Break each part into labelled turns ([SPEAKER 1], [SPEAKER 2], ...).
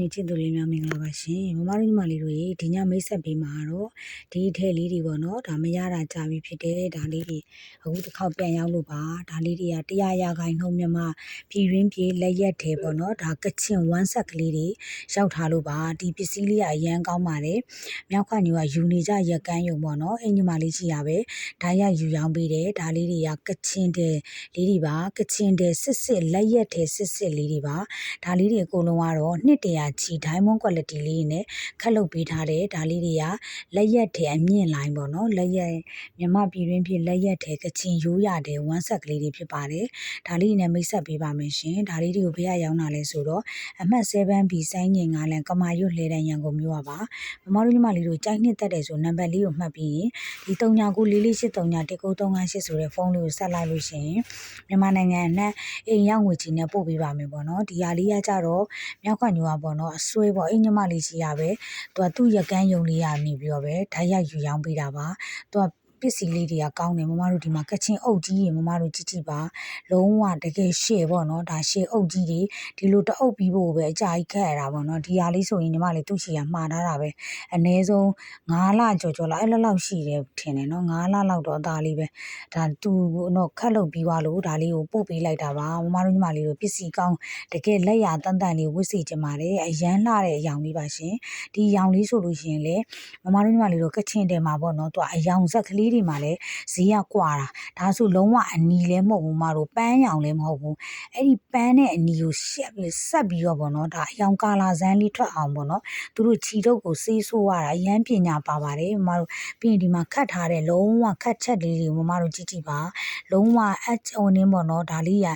[SPEAKER 1] ညီချစ်သူလေးများမင်္ဂလာပါရှင်မမတို့ညီမလေးတို့ရေဒီညမိတ်ဆက်ပေးမှာတော့ဒီအထက်လေးတွေပေါ့နော်ဒါမရတာကြာပြီဖြစ်တယ်ဒါလေးတွေအခုတစ်ခေါက်ပြန်ရောက်လို့ပါဒါလေးတွေကတရားရခိုင်နှုံးမြမပြည်ရင်းပြည်လက်ရက်တယ်ပေါ့နော်ဒါကချင်ဝမ်းဆက်ကလေးတွေရောက်ထားလို့ပါဒီပစ္စည်းလေးကအရန်ကောင်းပါတယ်မြောက်ခညူကယူနေကြရက်ကန်းယုံပေါ့နော်အင်ညီမလေးရှိရပဲဒါရယူရောင်းပေးတယ်ဒါလေးတွေကကချင်တယ်လေးတွေပါကချင်တယ်စစ်စစ်လက်ရက်တယ်စစ်စစ်လေးတွေပါဒါလေးတွေအကုန်လုံးကတော့နှစ်တရာချီ diamond quality လေးနဲ့ခက်လုပ်ပေးထားတယ်ဒါလေးတွေကလက်ရက်ထဲအမြင့်လိုင်းပေါ့နော်လက်ရက်မြမပြည်တွင်းဖြစ်လက်ရက်ထဲကချင်ရိုးရတဲ့ဝမ်းဆက်ကလေးတွေဖြစ်ပါတယ်ဒါလေးနဲ့မိတ်ဆက်ပေးပါမယ်ရှင်ဒါလေးတွေကိုဘယ်ရရောက်လာလဲဆိုတော့အမှတ် 7B စိုင်းငင်ငါလန်ကမာရွတ်လှဲတန်းရန်ကုန်မြို့ပါမမတို့ညီမလေးတို့ကြိုက်နှစ်သက်တယ်ဆိုနံပါတ်လေးကိုမှတ်ပြီးရင်ဒီ3994433938ဆိုတဲ့ဖုန်းလေးကိုဆက်လိုက်လို့ရှင်မြန်မာနိုင်ငံနဲ့အိမ်ရောက်ငွေချီနဲ့ပို့ပေးပါမယ်ပေါ့နော်ဒီဟာလေးကကြတော့မြောက်ခွညူကပေါ့နော်အဆွဲပေါ့အိမ်ညီမလေးရှိရပဲသူကသူ့ရကန်းယုံလေးရနေပြီးတော့ပဲဓာတ်ရိုက်ယူရောင်းပေးတာပါသူက ပစ္စည်းလေးတွေကကောင်းတယ်မမတို့ဒီမှာကချင်အုပ်ကြီးရေမမတို့ကြည့်ကြည့်ပါလုံးဝတကယ်ရှေ့ပေါ့နော်ဒါရှေ့အုပ်ကြီးတွေဒီလိုတအုပ်ပြီးဖို့ပဲအကြာကြီးခက်ရတာပေါ့နော်ဒီဟာလေးဆိုရင်ညီမလေးသူ့ချီကမှားထားတာပဲအနည်းဆုံး9လကြော်ကြော်လာအဲ့လောက်လောက်ရှိတယ်ထင်တယ်နော်9လလောက်တော့အသားလေးပဲဒါသူတော့ခက်လုပ်ပြီးသွားလို့ဒါလေးကိုပို့ပေးလိုက်တာပါမမတို့ညီမလေးတို့ပစ္စည်းကောင်းတကယ်လက်ရတန်တန်လေးဝတ်စီချင်ပါတယ်အရန်လှတဲ့အယောင်လေးပါရှင်ဒီအယောင်လေးဆိုလို့ရှိရင်လေမမတို့ညီမလေးတို့ကချင်တယ်မှာပေါ့နော်သူကအယောင်ဇက်ကလေးတွေမှာလည်းဈေးကကွာတာဒါဆိုလုံးဝအနီလည်းမဟုတ်ဘူးမတို့ပန်းရောင်လည်းမဟုတ်ဘူးအဲ့ဒီပန်းနဲ့အနီကိုရှက်ပြီးဆက်ပြီးတော့ပေါ့နော်ဒါအယောင်ကာလာဇန်းလေးထွက်အောင်ပေါ့နော်သူတို့ခြီတုပ်ကိုစေးဆိုးရတာအရန်ပညာပါပါတယ်မမတို့ပြီးရင်ဒီမှာခတ်ထားတဲ့လုံးဝခတ်ချက်လေးတွေမမတို့ကြည့်ကြည့်ပါလုံးဝအချုံနေပေါ့နော်ဒါလေးရ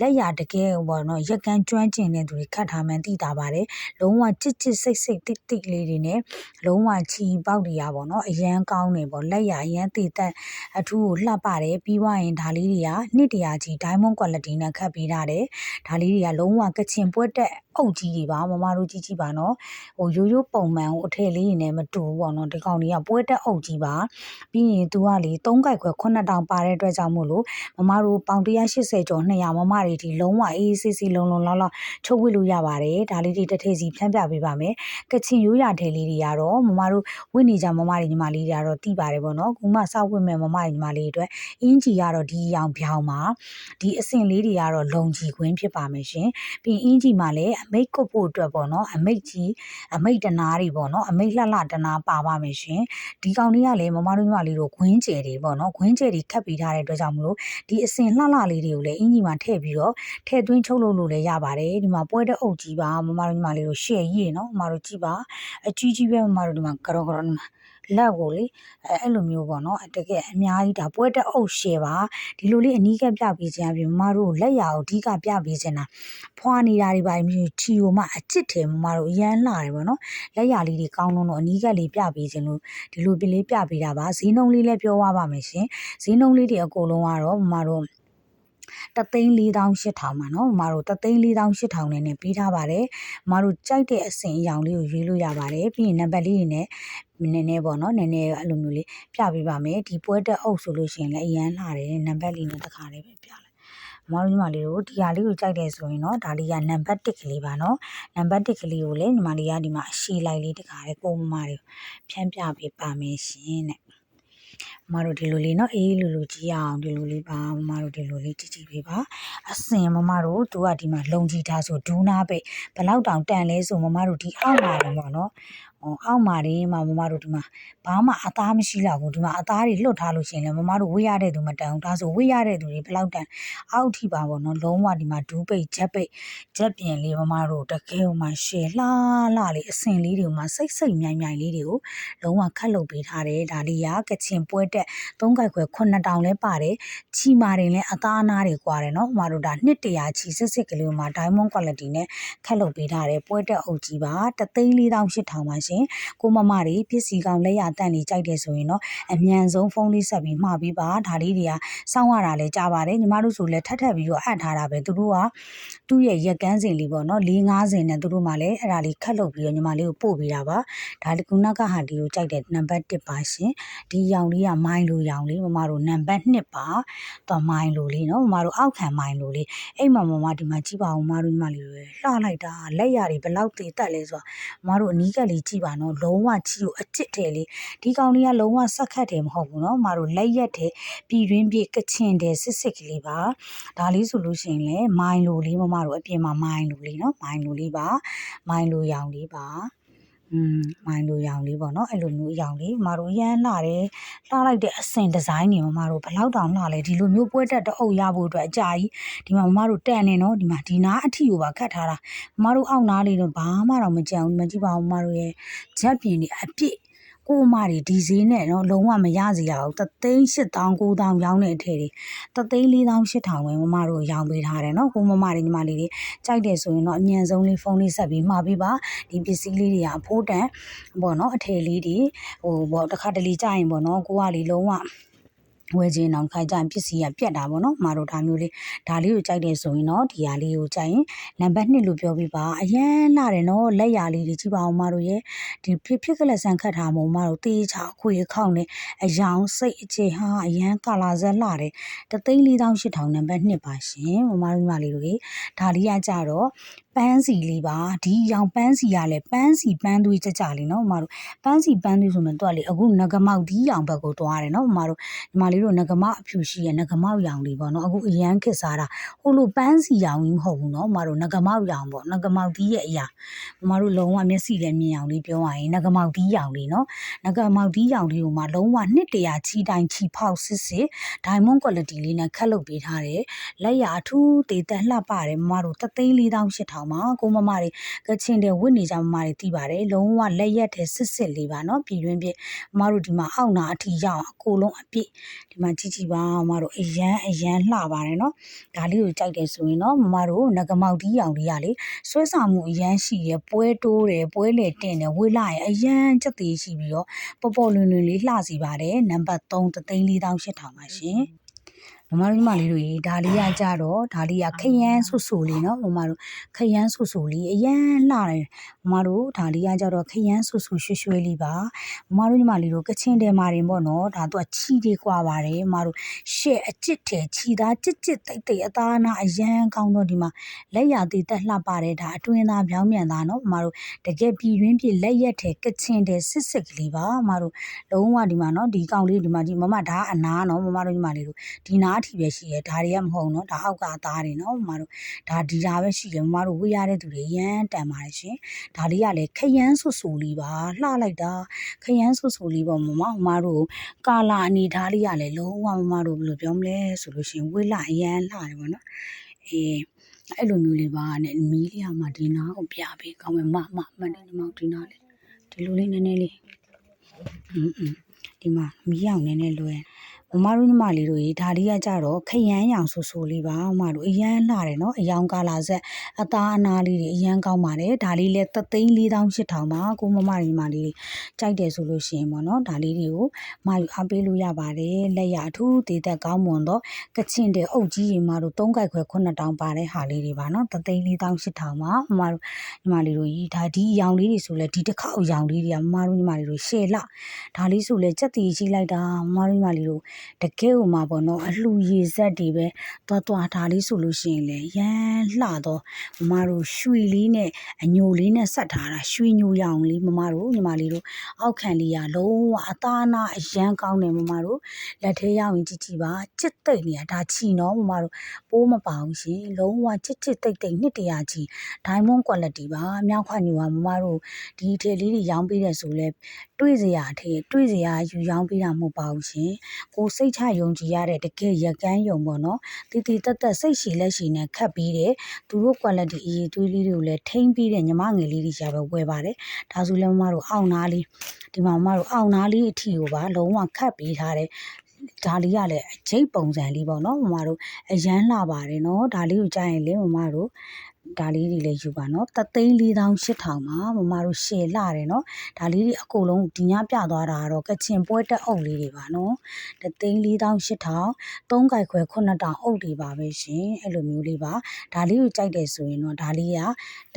[SPEAKER 1] လက်ရတကယ်ပေါ့နော်ရက်ကန်းကျွမ်းကျင်တဲ့သူတွေခတ်ထားမှန်းသိတာပါတယ်လုံးဝချစ်ချစ်စိတ်စိတ်တိတ်တိတ်လေးတွေနဲ့လုံးဝချီပေါက်တွေရပေါ့နော်အရန်ကောင်းနေပေါ့လက်ရအရန်တည်တတ်အထူးကိုလှပတယ်ပြီးွားရင်ဒါလေးတွေကနှစ်တရာကြီး diamond quality နဲ့ခတ်ပေးထားတယ်ဒါလေးတွေကလုံးဝကချင်ပွက်တဲ့အုပ်ကြီးတွေပါမမတို့ကြည့်ကြည့်ပါနော်ဟိုရိုးရိုးပုံမှန်ဟိုအထည်လေးတွေနဲ့မတူဘူးပေါ့နော်ဒီကောင်တွေကပွက်တဲ့အုပ်ကြီးပါပြီးရင်သူကလေ3ကြိုက်ခွဲ9000ပါတဲ့အတွက်ကြောင့်မို့လို့မမတို့ပေါင်180ကျော်200မမတွေဒီလုံးဝအေးအေးဆေးဆေးလုံးလုံးလောက်လောက်ချုပ်ဝစ်လို့ရပါတယ်ဒါလေးတွေတစ်ထည့်စီဖြန့်ပြပေးပါမယ်ကချင်ရိုးရာထဲလေးတွေကတော့မမတို့ဝစ်နေကြမမတွေညီမလေးတွေကတော့တိပါတယ်ပေါ့နော်ခုမှစောက်ဝစ်မဲ့မမတွေညီမလေးတွေအတွက်အင်းကြီးကတော့ဒီရောင်ပြောင်းပါဒီအဆင့်လေးတွေကတော့လုံကြီးခွင်းဖြစ်ပါမယ်ရှင်ပြီးအင်းကြီးမှာလည်းအမိတ်ကုတ်ဖို့အတွက်ပေါ့နော်အမိတ်ကြီးအမိတ်တနာတွေပေါ့နော်အမိတ်လှလှတနာပါပါမယ်ရှင်ဒီကောင်လေးကလည်းမမတို့ညီမလေးတို့ခွင်းကျယ်တွေပေါ့နော်ခွင်းကျယ်တွေခတ်ပေးထားတဲ့အတွက်ကြောင့်မလို့ဒီအစင်လှလှလေးတွေကိုလည်းအင်ကြီးမှာထည့်ပြီးတော့ထည့်သွင်းချုပ်လုပ်လို့လည်းရပါတယ်ဒီမှာပွဲတဲ့အုပ်ကြီးပါမမတို့ညီမလေးတို့ရှယ်ကြီးရေနော်မမတို့ကြည့်ပါအကြီးကြီးပဲမမတို့ဒီမှာကြောကြောဒီမှာ လက်ကိုလေအဲအဲ့လိုမျိုးပေါ့နော်တကယ်အများကြီးဒါပွဲတဲ့အုပ်ရှယ်ပါဒီလိုလေးအနီးကပ်ပြပေးခြင်းအပြင်မမတို့လက်ရအောင်အဓိကပြပေးခြင်းတာဖွာနေတာတွေပါမျိုးချီကိုမှအချစ်တယ်မမတို့ရမ်းလာတယ်ပေါ့နော်လက်ရလေးတွေကောင်းလုံးတော့အနီးကပ်လေးပြပေးခြင်းလို့ဒီလိုပင်လေးပြပေးတာပါဈေးနှုန်းလေးလည်းပြောသွားပါမယ်ရှင်ဈေးနှုန်းလေးတွေအကုန်လုံးကတော့မမတို့ တသိန်း4800မှာနော်မမတို့တသိန်း4800နဲ့နဲ့ပေးထားပါတယ်မမတို့ကြိုက်တဲ့အစင်အရောင်လေးကိုရွေးလို့ရပါတယ်ပြီးရင်နံပါတ်လေးတွေနဲ့နည်းနည်းပေါ့နော်နည်းနည်းအဲ့လိုမျိုးလေးပြပေးပါမယ်ဒီပွဲတက်အုပ်ဆိုလို့ရှိရင်လည်းအရန်လာတယ်နံပါတ်လေးနဲ့တစ်ခါလေးပဲပြလိုက်မမတို့ညီမလေးတို့ဒီဟာလေးကိုကြိုက်တယ်ဆိုရင်တော့ဒါလေးကနံပါတ်1ကလေးပါနော်နံပါတ်1ကလေးကိုလည်းညီမလေးကဒီမှာအရှိလိုက်လေးတခါလေးပုံမတွေဖြန်းပြပေးပါမယ်ရှင်တဲ့ မမတို့ဒီလိုလေးเนาะအေးလူလူကြီးအောင်ဒီလိုလေးပါမမတို့ဒီလိုလေးကြည့်ကြည့်ပေးပါအစင်မမတို့သူကဒီမှာလုံကြီးထားဆိုဒူးနာပဲဘလောက်တောင်တန်လဲဆိုမမတို့ဒီအောက်မှာတယ်ပေါ့နော်ဟို အောက်မှာနေမှာမမတို့ဒီမှာဘာမှအသားမရှိတော့ဘူးဒီမှာအသားတွေလွတ်ထားလို့ရှိရင်လည်းမမတို့ဝေးရတဲ့သူမတန်ဘူးဒါဆိုဝေးရတဲ့သူတွေဘလောက်တန်အောက်ထိပါပေါ့နော်လုံးဝဒီမှာဒူးပိတ်ချက်ပိတ်ချက်ပြင်လေးမမတို့တကယ်ဟိုမှာရှယ်လှလှလေးအစင်လေးတွေမှာစိတ်စိတ်မြိုင်မြိုင်လေးတွေကိုလုံးဝခတ်လုပ်ပေးထားတယ်ဒါလေးကကချင်ပွဲတက်သုံးကြိုက်ခွဲ9000လဲပါတယ်ချီမာတွေလည်းအသားအနာတွေကွာတယ်နော်မမတို့ဒါနှစ်တရာချီစစ်စစ်ကလေးမှာ diamond quality နဲ့ခတ်လုပ်ပေးထားတယ်ပွဲတက်အုပ်ကြီးပါ3,4800ပါရှင်ကိုမမတွေပစ္စည်းကောင်းလက်ရတန့်နေကြိုက်တယ်ဆိုရင်တော့အမြန်ဆုံးဖုန်းလေးဆက်ပြီးမှာပြီးပါဒါလေးတွေကစောင့်ရတာလဲကြားပါတယ်ညီမတို့ဆိုလဲထပ်ထပ်ပြီးတော့အပ်ထားတာပဲသူတို့ကသူ့ရဲ့ရက်ကန်းစင်လေးပေါ့နော်၄50နဲ့သူတို့မှလည်းအဲ့ဒါလေးခတ်လုပ်ပြီးတော့ညီမလေးကိုပို့ပေးတာပါဒါကခုနကဟာဒီကိုကြိုက်တဲ့နံပါတ်1ပါရှင်ဒီရောင်လေးကမိုင်းလိုရောင်လေးမမတို့နံပါတ်2ပါတော့မိုင်းလိုလေးနော်မမတို့အောက်ခံမိုင်းလိုလေးအဲ့မှာမမဒီမှာကြည့်ပါဦးမမတို့ညီမလေးတွေလှလိုက်တာလက်ရတွေဘယ်လောက်တည်တက်လဲဆိုတာမမတို့အနီးကပ်လေးကြည့်ပါနော်လုံးဝချီကိုအစ်စ်တယ်လေးဒီကောင်လေးကလုံးဝဆက်ခတ်တယ်မဟုတ်ဘူးနော်မမတို့လက်ရက်တယ်ပြည်တွင်းပြကချင်တယ်စစ်စစ်ကလေးပါဒါလေးဆိုလို့ရှိရင်လေမိုင်းလိုလေးမမတို့အပြင်မှာမိုင်းလိုလေးနော်မိုင်းလိုလေးပါမိုင်းလိုရောင်လေးပါ อืมမိုင်းလိုရောင်လေးပေါ့နော်အဲ့လိုမျိုးရောင်လေးမမတို့ရမ်းလှတယ်လှလိုက်တဲ့အစင်ဒီဇိုင်းတွေမမတို့ဘယ်လောက်တောင်လှလဲဒီလိုမျိုးပွဲတက်တအုပ်ရဖို့အတွက်အကြာကြီးဒီမှာမမတို့တန်နေနော်ဒီမှာဒီနားအထီကိုပါခတ်ထားတာမမတို့အောက်နားလေးတော့ဘာမှတော့မကြံဘူးမကြည့်ပါဘူးမမတို့ရဲ့ဂျက်ပြင်းတွေအပြည့် ကိုမတွေဒီဈေးနဲ့တော့လုံးဝမရစီရအောင်တသိန်း8000 9000ရောင်းတဲ့အထည်တွေတသိန်း4000 8000ပဲမမတို့ရောင်းပေးထားတယ်နော်ကိုမမတွေညီမလေးတွေကြိုက်တယ်ဆိုရင်တော့အမြန်ဆုံးလေးဖုန်းလေးဆက်ပြီးမှာပေးပါဒီပစ္စည်းလေးတွေကအဖိုးတန်ပေါ့နော်အထည်လေးတွေဟိုပေါ့တစ်ခါတလေကြာရင်ပေါ့နော်ကိုကလေလုံးဝ ဝယ်ခြင်းအောင်ခိုင်ကြပစ္စည်းကပြက်တာပေါ့နော်မတို့ဒါမျိုးလေးဒါလေးကိုကြိုက်တယ်ဆိုရင်တော့ဒီဟာလေးကိုကြိုက်ရင်နံပါတ်2လို့ပြောပြပါအရန်လာတယ်နော်လက်ရာလေးတွေကြည့်ပါအောင်မတို့ရဲ့ဒီဖြစ်ဖြစ်ကလေးဆန်ခတ်ထားမို့မတို့တေးချအခွေခေါင်းနဲ့အယောင်စိတ်အခြေဟာအရန်ကာလာဇက်လာတယ်တသိန်း4800နံပါတ်2ပါရှင်မမတို့ညီမလေးတို့ကြီးဒါလေးကကြတော့ပ န်းစီလေးပါဒီရောင်ပန်းစီရလဲပန်းစီပန်းသွေးကြကြလေးနော်မတို့ပန်းစီပန်းသွေးဆိုရင်တော့လေအခုငကမောက်ဒီရောင်ဘက်ကိုတွားတယ်နော်မတို့ညီမလေးတို့ငကမောက်အဖြူရှိရငကမောက်ရောင်လေးပေါ့နော်အခုအရန်ခစ်စားတာဟိုလိုပန်းစီရောင်ကြီးမဟုတ်ဘူးနော်မတို့ငကမောက်ရောင်ပေါ့ငကမောက်ဒီရဲ့အရာမတို့လုံးဝမျက်စိလည်းမြင်အောင်လေးပြောရရင်ငကမောက်ဒီရောင်လေးနော်ငကမောက်ဒီရောင်လေးကိုမှလုံးဝနှစ်တရာချီတိုင်းချီဖောက်စစ်စစ် diamond quality လေးနဲ့ခက်လုပ်ပေးထားတယ်လက်ရအထူးတည်သက်လှပတယ်မမတို့3သိန်း4800မှာကိုမမတွေကချင်တဲ့ဝတ်နေကြမမတွေတီးပါတယ်လုံးဝလက်ရက်တဲ့စစ်စစ်လေးပါနော်ပြည်တွင်းပြမမတို့ဒီမှာအောက်နာအထီရောက်အကိုလုံးအပြည့်ဒီမှာကြည့်ကြည့်ပါမမတို့အရန်အရန်လှပါတယ်နော်ဒါလေးကိုကြိုက်တယ်ဆိုရင်တော့မမတို့ငကမောက်တီးရောင်လေးရလေဆွဲဆောင်မှုအရန်ရှိရပွဲတိုးတယ်ပွဲလေတင်တယ်ဝေးလာရင်အရန်ချက်သေးရှိပြီးတော့ပေါ်ပေါ်လွင်လွင်လေးလှစီပါတယ်နံပါတ်3 34800ပါရှင် မမတို့ညီမလေးတို့ရေဒါလေးကကြတော့ဒါလေးကခရမ်းဆူဆူလေးနော်မမတို့ခရမ်းဆူဆူလေးအရန်လှတယ်မမတို့ဒါလေးကကြတော့ခရမ်းဆူဆူရွှွှွှွလေးပါမမတို့ညီမလေးတို့ကချင်တယ်မာရင်ပေါ့နော်ဒါသူကချီတွေကွာပါတယ်မမတို့ရှေ့အကျစ်တယ်ချီသားကြစ်ကြစ်တိတ်တိတ်အသားအနာအရန်ကောင်းတော့ဒီမှာလက်ရသေးသက်လှပတယ်ဒါအတွင်းသားပြောင်းမြန်သားနော်မမတို့တကယ်ပြည်ရင်းပြလက်ရက်တယ်ကချင်တယ်စစ်စစ်ကလေးပါမမတို့လုံးဝဒီမှာနော်ဒီကောင်လေးဒီမှာဒီမမဒါအနာနော်မမတို့ညီမလေးတို့ဒီနာအထိပဲရှိရဲဒါတွေကမဟုတ်နော်ဒါအောက်ကသားတွေနော်မမတို့ဒါဒီဒါပဲရှိတယ်မမတို့ဝေးရတဲ့သူတွေရမ်းတန်ပါတယ်ရှင်ဒါလေးကလည်းခရမ်းဆူဆူလေးပါလှလိုက်တာခရမ်းဆူဆူလေးပေါ့မမမမတို့ကာလာအနေထားလေးကလည်းလုံးဝမမတို့ဘယ်လိုပြောမလဲဆိုလို့ရှိရင်ဝေးလာအရန်လှတယ်ပေါ့နော်အေးအဲ့လိုမျိုးလေးပါနဲ့မီးလေးကမှဒီနာကိုပြပေးကောင်းမယ်မမမနဲ့ဒီမောင်ဒီနာလေးဒီလိုလေးနည်းနည်းလေးอืมဒီမှာမီးအောင်နည်းနည်းလွယ် မမတို့ညီမလေးတို့ရေဒါလေးကကြတော့ခရမ်းရောင်ဆူဆူလေးပါမမတို့အရန်လှတယ်နော်အယောင်ကာလာဆက်အသားအနာလေးတွေအရန်ကောင်းပါတယ်ဒါလေးလဲ3သိန်း4800ပါကိုမမညီမလေးတွေကြိုက်တယ်ဆိုလို့ရှိရင်ပေါ့နော်ဒါလေးတွေကိုမယူအားပေးလို့ရပါတယ်လက်ရအထူးတည်သက်ကောင်းမွန်တော့ကချင်တဲ့အုပ်ကြီးရီမတို့3ကြိုက်ခွဲ9000ပါတဲ့ဟာလေးတွေပါနော်3သိန်း4800ပါမမတို့ညီမလေးတို့ကြီးဒါဒီအယောင်လေးတွေဆိုလဲဒီတစ်ခေါက်အယောင်လေးတွေကမမတို့ညီမလေးတို့ရှယ်လဒါလေးဆိုလဲစက်တီကြီးလိုက်တာမမတို့ညီမလေးတို့တကယ်ဟိုမှာပေါ့နော်အလှရည်ဆက်တွေပဲသွားသွားဒါလေးဆိုလို့ရှိရင်လေရမ်းလှတော့မမတို့ရွှေလေးနဲ့အညိုလေးနဲ့ဆက်ထားတာရွှေညိုရောင်လေးမမတို့ညီမလေးတို့အောက်ခံလေးရလုံးဝအသားနာအရန်ကောင်းတယ်မမတို့လက်ထဲရောက်ရင်ကြည့်ကြည့်ပါကြစ်သိမ့်နေတာဒါချီနော်မမတို့ပိုးမပါဘူးရှင်လုံးဝချစ်ချစ်တိတ်တိတ်နှစ်တရာချီ diamond quality ပါမြောက်ခွညူကမမတို့ဒီထည်လေးတွေရောင်းပေးတယ်ဆိုလဲတွေးစရာအထည်တွေးစရာယူရောင်းပေးတာမဟုတ်ပါဘူးရှင်ကိုစိတ်ချယုံကြည်ရတဲ့တကယ်ရကန်းယုံပေါ့နော်တီတီတက်တက်စိတ်ရှည်လက်ရှည်နဲ့ခတ်ပြီးတဲ့သူတို့ quality အရေးသွေးလေးတွေကိုလည်းထိမ့်ပြီးတဲ့ညီမငယ်လေးတွေရှာပဲဝယ်ပါတယ်ဒါဆိုလည်းမမတို့အောင်းနာလေးဒီမှာမမတို့အောင်းနာလေးအထီကိုပါလုံးဝခတ်ပြီးထားတဲ့ဒါလေးကလည်းအကျိတ်ပုံစံလေးပေါ့နော်မမတို့အရန်လှပါတယ်နော်ဒါလေးကိုကြားရင်လေမမတို့ ဒါလေးတွေလည်းယူပါနော်တသိန်း4800မှာမမတို့ရှယ်လှတယ်နော်ဒါလေးတွေအကုန်လုံးဒီညပြသွားတာကတော့ကချင်ပွဲတက်အုပ်လေးတွေပါနော်တသိန်း4800 3ကြိုက်ခွဲ9000အုပ်တွေပါပဲရှင်အဲ့လိုမျိုးလေးပါဒါလေးကိုကြိုက်တယ်ဆိုရင်တော့ဒါလေးက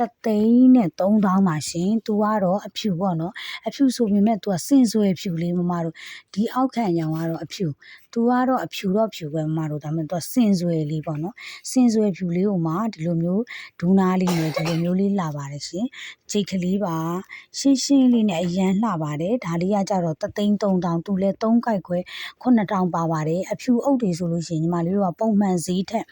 [SPEAKER 1] တသိန်းနဲ့3000ပါရှင်သူကတော့အဖြူပေါ့နော်အဖြူဆိုပေမဲ့သူကစင်ဆွဲဖြူလေးမမတို့ဒီအောက်ခံရောင်ကတော့အဖြူ သူကတော့အဖြူတော့ဖြူပဲမမတို့ဒါပေမဲ့သူကစင်ဆွဲလေးပေါ့နော်စင်ဆွဲဖြူလေးကိုမှဒီလိုမျိုးဒူးနာလေးနဲ့ဒီလိုမျိုးလေးလှပါတယ်ရှင်ဂျိတ်ကလေးပါရှင်းရှင်းလေးနဲ့အရန်လှပါတယ်ဒါလေးကကြတော့တသိန်း3000သူလဲ3ကြိုက်ခွဲ9000ပါပါတယ်အဖြူအုပ်တွေဆိုလို့ရှိရင်ညီမလေးတို့ကပုံမှန်ဈေးထက်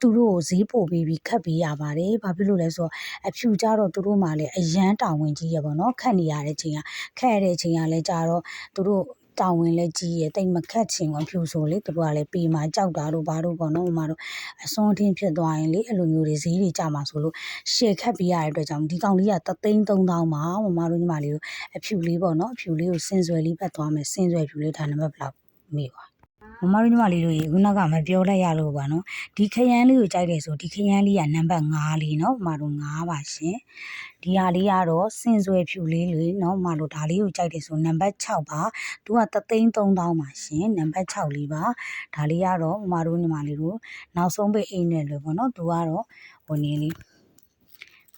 [SPEAKER 1] သူတို့ကိုဈေးပို့ပေးပြီးခတ်ပေးရပါတယ်ဘာဖြစ်လို့လဲဆိုတော့အဖြူကြတော့သူတို့မှလည်းအရန်တာဝန်ကြီးရပါတော့ခတ်နေရတဲ့ချိန်ကခတ်ရတဲ့ချိန်ကလည်းကြတော့သူတို့ တောင်းဝင်လဲကြီးရတိတ်မခတ်ချင်ဘူးအဖြူဆိုလေသူတို့ကလည်းပေမှာကြောက်တာတို့ဘာတို့ပေါ့နော်ဟိုမှာတို့အစွန်းထင်းဖြစ်သွားရင်လေအဲ့လိုမျိုးတွေဈေးတွေကြမှာဆိုလို့ရှေ့ခတ်ပေးရတဲ့အတွက်ကြောင့်ဒီကောင်လေးက3သိန်း3000ပါမမတို့ညီမလေးတို့အဖြူလေးပေါ့နော်အဖြူလေးကိုစင်ဆွဲလေးပတ်သွားမယ်စင်ဆွဲဖြူလေးဒါနံပါတ်ဘယ်လောက်မေးပါ မမတို့ညီမလေးတို့ရေခုနကမပြောလိုက်ရလို့ပါနော်ဒီခရမ်းလေးကိုကြိုက်တယ်ဆိုဒီခရမ်းလေးကနံပါတ်5လေးနော်မမတို့5ပါရှင်ဒီဟာလေးကတော့စင်ဆွဲဖြူလေးလေနော်မမတို့ဒါလေးကိုကြိုက်တယ်ဆိုနံပါတ်6ပါသူက3သိန်း3000ပါရှင်နံပါတ်6လေးပါဒါလေးကတော့မမတို့ညီမလေးတို့နောက်ဆုံးပိတ်အိမ်နဲ့လို့ပေါ့နော်သူကတော့ဟိုနေလေး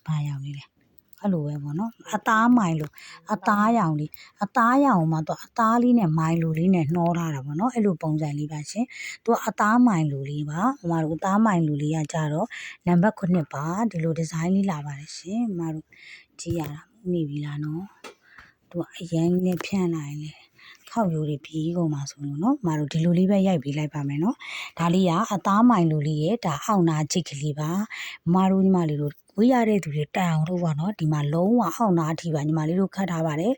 [SPEAKER 1] ဘာရောက်လေးလဲ အဲ့လိုပဲပေါ့နော်အသားမိုင်လို့အသားရောင်လေးအသားရောင်မှာတော့အသားလေးနဲ့မိုင်လိုလေးနဲ့နှောထားတာပေါ့နော်အဲ့လိုပုံစံလေးပါရှင်သူကအသားမိုင်လိုလေးပါမမတို့အသားမိုင်လိုလေးကကြတော့နံပါတ်9ပါဒီလိုဒီဇိုင်းလေးလာပါတယ်ရှင်မမတို့ကြည့်ရတာမိပြီလားနော်သူကအရင်နဲ့ဖြန့်လိုက်လေခောက်ရိုးတွေပြီးကုန်မှာဆိုလို့နော်မတို့ဒီလိုလေးပဲရိုက်ပေးလိုက်ပါမယ်နော်ဒါလေးကအသားမိုင်လိုလေးရဲ့ဒါအောက်နာချိတ်ကလေးပါမတို့ညီမလေးတို့ ဝေးရတဲ့သူတွေတန်အောင်လို့ပေါ့နော်ဒီမှာလုံးဝအောက်နာအထိပါညီမလေးတို့ခတ်ထားပါတယ်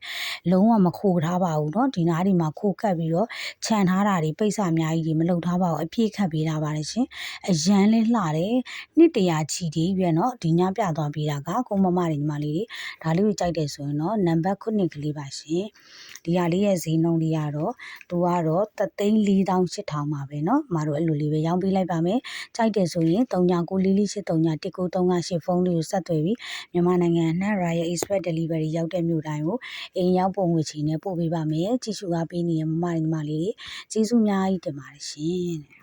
[SPEAKER 1] လုံးဝမခိုထားပါဘူးเนาะဒီနားဒီမှာခိုခတ်ပြီးတော့ခြံထားတာတွေပိတ်စအများကြီးတွေမလုပ်ထားပါဘူးအပြည့်ခတ်ပေးထားပါတယ်ရှင်အရန်လေးလှတယ်နှစ်တရာချီတည်ပြည့်เนาะဒီညပြသွားပေးတာကကိုမမတွေညီမလေးတွေဒါလေးကိုကြိုက်တယ်ဆိုရင်เนาะနံပါတ်9ကလေးပါရှင်ဒီဟာလေးရဲ့ဈေးနှုန်းလေးကတော့သူကတော့3,4800ပါပဲเนาะမတို့အဲ့လိုလေးပဲရောင်းပေးလိုက်ပါမယ်ကြိုက်တယ်ဆိုရင်3994431938ဖုန်းလေး ေးကိုဆက်သွယ်ပြီးမြန်မာနိုင်ငံအနှံ့ Royal Express Delivery ရောက်တဲ့မြို့တိုင်းကိုအိမ်ရောက်ပုံငွေချီနဲ့ပို့ပေးပါမယ်ကြည့်ရှုအားပေးနေတဲ့မမညီမလေးတွေကျေးဇူးအများကြီးတင်ပါတယ်ရှင်